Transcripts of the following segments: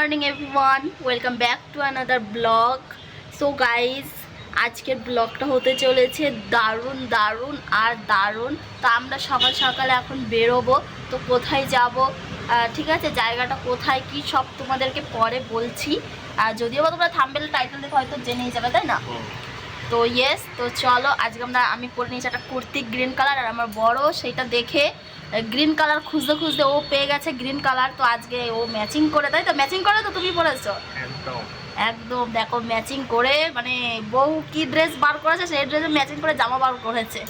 Morning everyone welcome back to another blog so guys আজকের ব্লগটা হতে চলেছে দারুণ দারুণ আর দারুণ। তো আমরা সকাল সকালে এখন বেরোবো। তো কোথায় যাব? ঠিক আছে জায়গাটা কোথায় কি সব তোমাদেরকে পরে বলছি। আর যদিও বা তোমরা থাম্বেল টাইটেল দেখে হয়তো জেনেই যাবে তাই না? তো ইয়েস তো চলো আজকে আমরা আমি পরে নিয়েছি একটা কুর্তি গ্রিন কালার আর আমার বড় সেইটা দেখে গ্রিন কালার খুঁজতে খুঁজতে ও পেয়ে গেছে গ্রিন কালার তো আজকে ও ম্যাচিং করে তাই তো? ম্যাচিং করে তো তুমি পরেছো একদম। একদম দেখো ম্যাচিং করে মানে বউ কি ড্রেস বার করেছে সেই ড্রেসে ম্যাচিং করে জামা বার করেছে।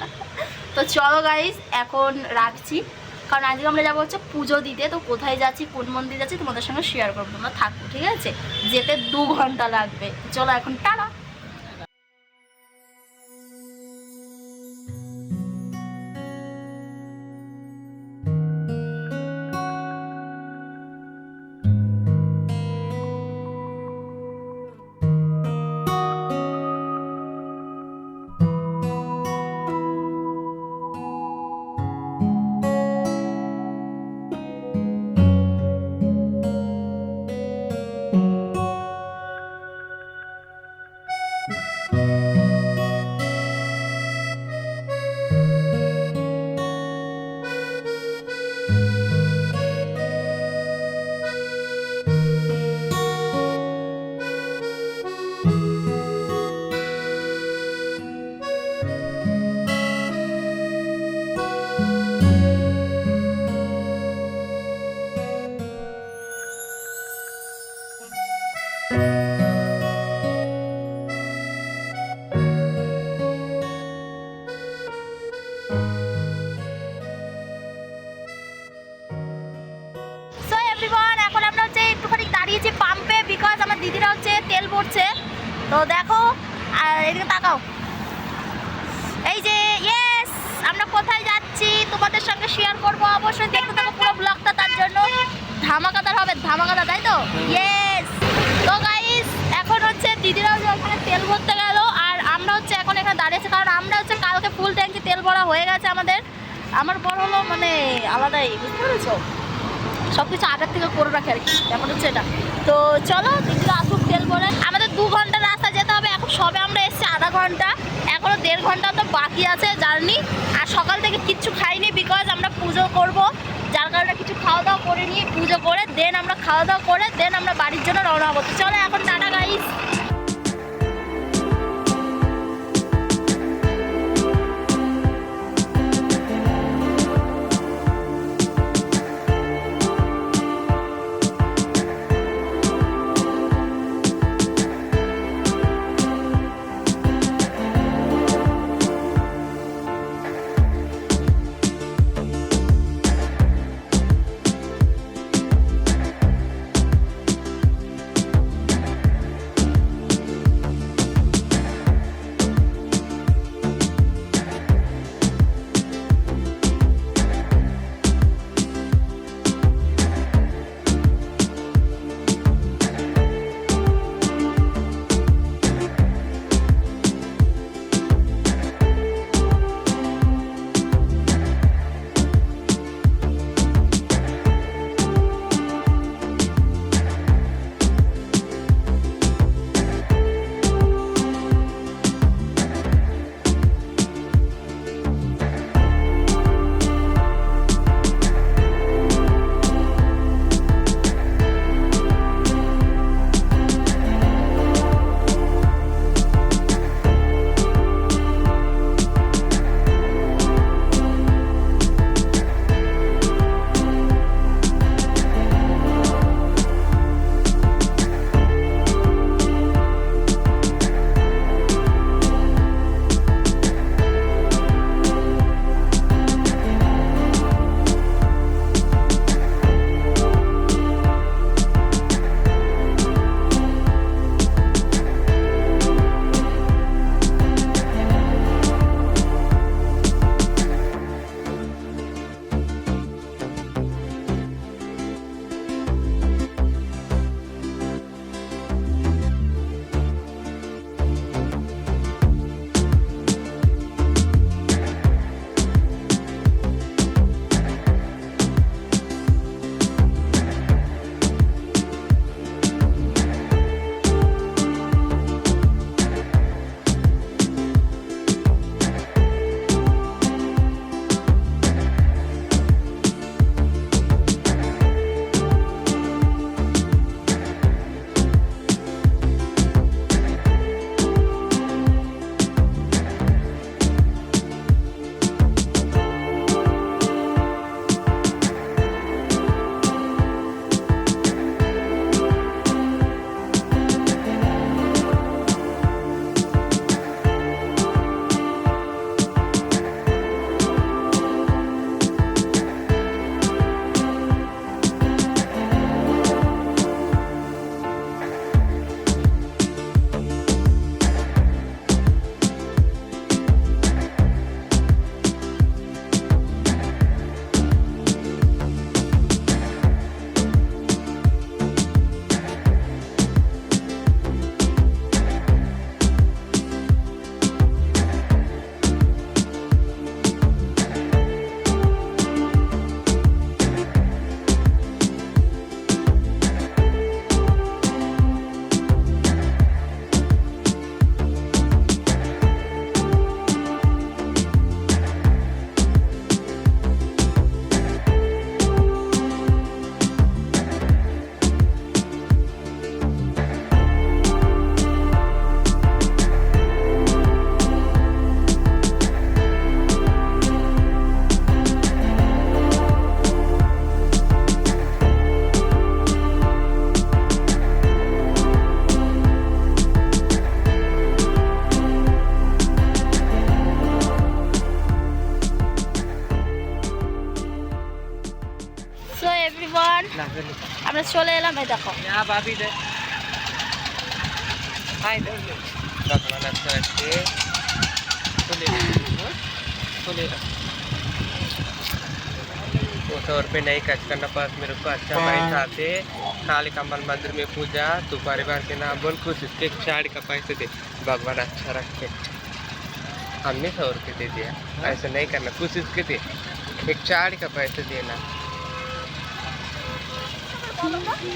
তো চলো গাইস এখন রাখছি। কারণ আজকে আমরা যাব হচ্ছে পুজো দিতে তো কোথায় যাচ্ছি কোন মন্দির যাচ্ছি তোমাদের সঙ্গে শেয়ার করব। তোমরা থাকব ঠিক আছে? যেতে দু ঘণ্টা লাগবে। চলো এখন টানা তেল ভরছে। তো দেখো, আর এদিকে তাকাও। এই যে ইয়েস আমরা কোথায় যাচ্ছি? তোমাদের সঙ্গে শেয়ার করব অবশ্যই। দেখতে থাকো পুরো ব্লগটা তার জন্য। ধামাকাদার হবে ধামাকাদার তাই তো? ইয়েস তো গাইস এখন হচ্ছে দিদিরা হচ্ছে ওখানে তেল ভরতে গেল, আর আমরা হচ্ছে এখন এখানে দাঁড়িয়েছি। কারণ আমরা হচ্ছে কালকে ফুল ট্যাঙ্কি তেল ভরা হয়ে গেছে আমাদের। আমার বড় হলো মানে আলাদাই, বুঝতে পেরেছ? সব কিছু আগের থেকে করে রাখে আর কি, ব্যাপার হচ্ছে এটা। তো চলো দিদিরা আসুক তেল ভরে। আমাদের দু ঘণ্টা রাস্তা যেতে হবে, এখন সবে আমরা এসেছি আধা ঘণ্টা। এখনও দেড় ঘণ্টা তো বাকি আছে জার্নি। আর সকাল থেকে কিচ্ছু খাইনি বিকজ আমরা পুজো করব। যার কারণে কিছু খাওয়া দাওয়া করে নিয়ে পুজো করে দেন আমরা খাওয়া দাওয়া করে দেন আমরা বাড়ির জন্য রওনা হব। চলো, এখন tata guys lang may dako. Yeah, Bobby there. Hi, there. That's my left side here. Fully. Fully. उस और पे नहीं कच करना पास मेरे को अच्छा हाँ। पैसा आते काली कमल मंदिर में पूजा तू परिवार के नाम बोल कुछ इसके चार का पैसे दे भगवान अच्छा रखे हमने सौ रुपये दे दिया हाँ। ऐसा नहीं करना कुछ इसके दे एक चार का पैसे देना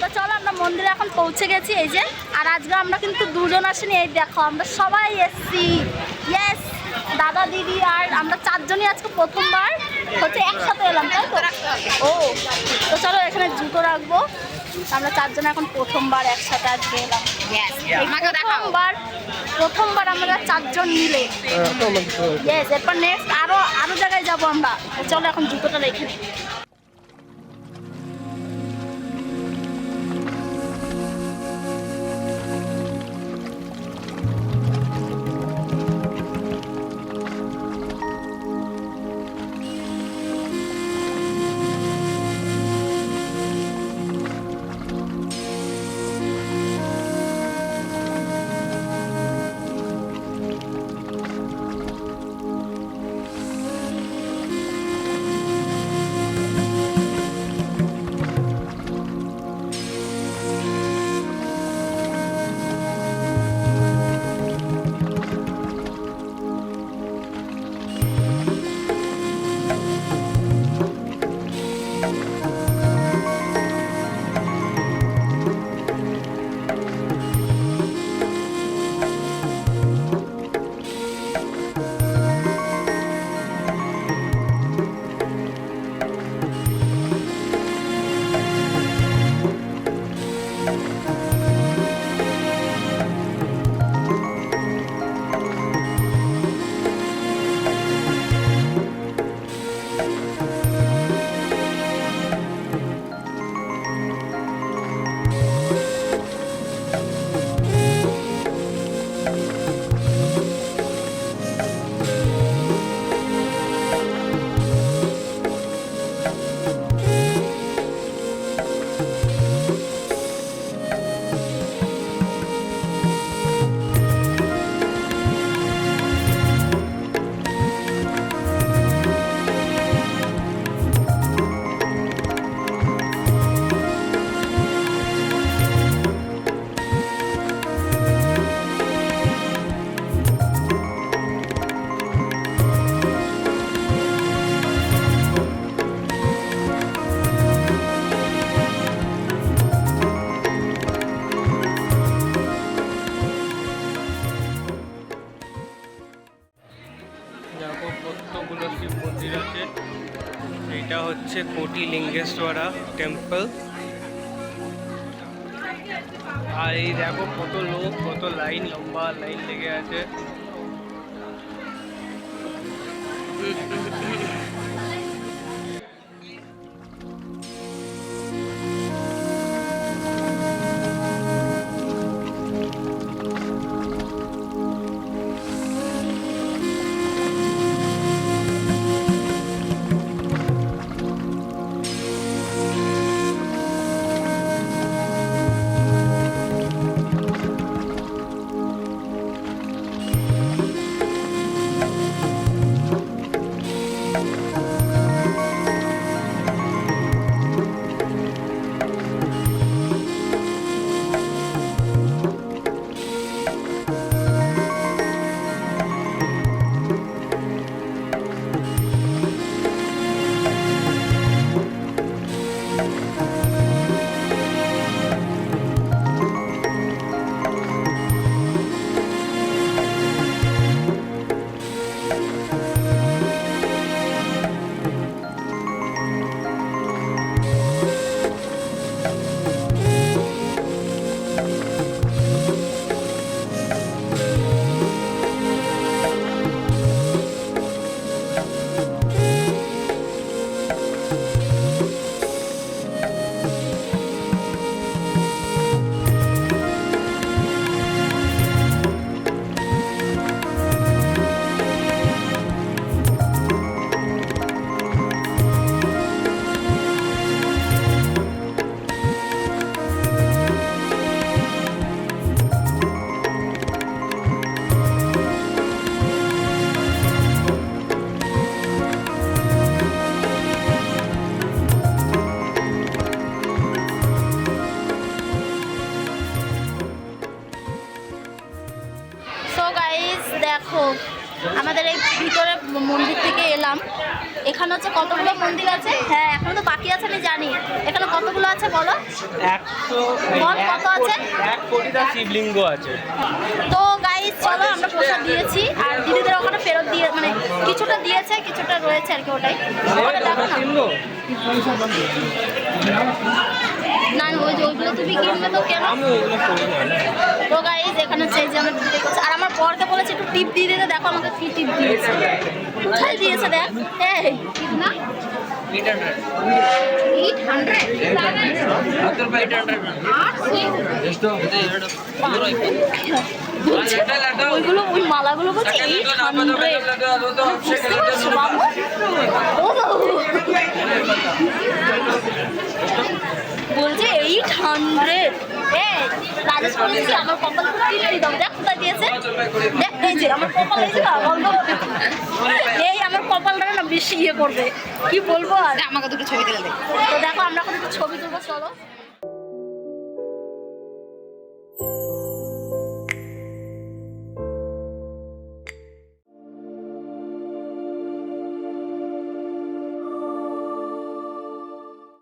তো চলো আমরা মন্দিরে এখন পৌঁছে গেছি এই যে। আর আজকে আমরা কিন্তু দুজন আসিনি এই দেখো আমরা সবাই এসছি। ইয়েস দাদা দিদি আর আমরা চারজনই আজকে প্রথমবার হচ্ছে একসাথে এলাম তাই তো? ও তো চলো এখানে জুতো রাখব। আমরা চারজন এখন প্রথমবার একসাথে আজকে এলাম। প্রথমবার প্রথমবার আমরা চারজন মিলে। ইয়েস এরপর নেক্সট আরও আরও জায়গায় যাব আমরা। চলো এখন জুতোটা রেখে লিঙ্গেশ্বরা টেম্পল আর এই দেখো কত লোক কত লাইন লম্বা লাইন লেগে আছে এখানে হচ্ছে কতগুলো মন্দির আছে? হ্যাঁ এখনও তো বাকি আছে আমি জানি। এখানে কতগুলো আছে বলো? একশো বল কত আছে? এক কোটিটা শিবলিঙ্গ আছে। তো গাইজ চলো আমরা প্রসাদ দিয়েছি। আর দিদিদের ওখানে ফেরত দিয়ে মানে কিছুটা দিয়েছে কিছুটা রয়েছে আর কি ওটাই। দেখো না। ওই যে ওইগুলো তুমি কিনবে তো কেন? আমি ওইগুলো তো গাইজ এখানে হচ্ছে এই যে আমার দিদি করছে। আর আমার বরকে বলেছে, একটু টিপ দিয়ে দিতে দেখো আমাকে কি টিপ দিয়েছে। কোথায় দিয়েছে দেখ? এই মালাগুলো হান্ড্রেড। বলছে এইট হান্ড্রেড আমার কপাল খুব কিনে দাও দেখ কোথায় দিয়েছে। দেখ এই যে আমার কপাল এই যে না, বন্ধ এই আমার কপালটা না বেশি ইয়ে করবে। কি বলব আর? আমাকে দুটো ছবি তুলে তো দেখো আমরা এখন একটু ছবি তুলবো চলো।